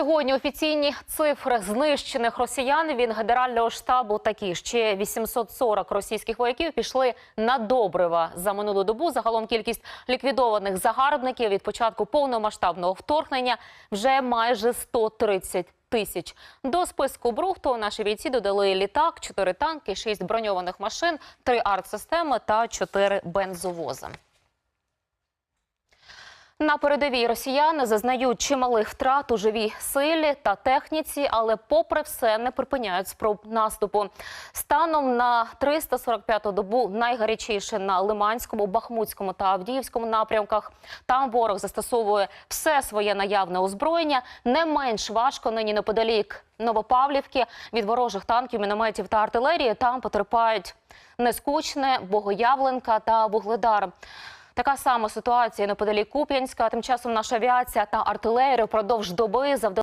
сьогодні офіційні цифри знищених росіян від генерального штабу такі. Ще 840 російських вояків пішли на добрива за минулу добу. Загалом кількість ліквідованих загарбників від початку повномасштабного вторгнення вже майже 130 тисяч. До списку брухту наші бійці додали літак, 4 танки, 6 броньованих машин, 3 артсистеми та 4 бензовози. На передовій росіяни зазнають чималих втрат у живій силі та техніці, але попри все не припиняють спроб наступу. Станом на 345-ту добу найгарячіше на Лиманському, Бахмутському та Авдіївському напрямках. Там ворог застосовує все своє наявне озброєння. Не менш важко нині неподалік Новопавлівки від ворожих танків, мінометів та артилерії. Там потерпають Нескучне, Богоявленка та Вугледар. Така сама ситуація неподалік Куп'янська. Тим часом наша авіація та артилерія впродовж доби завдали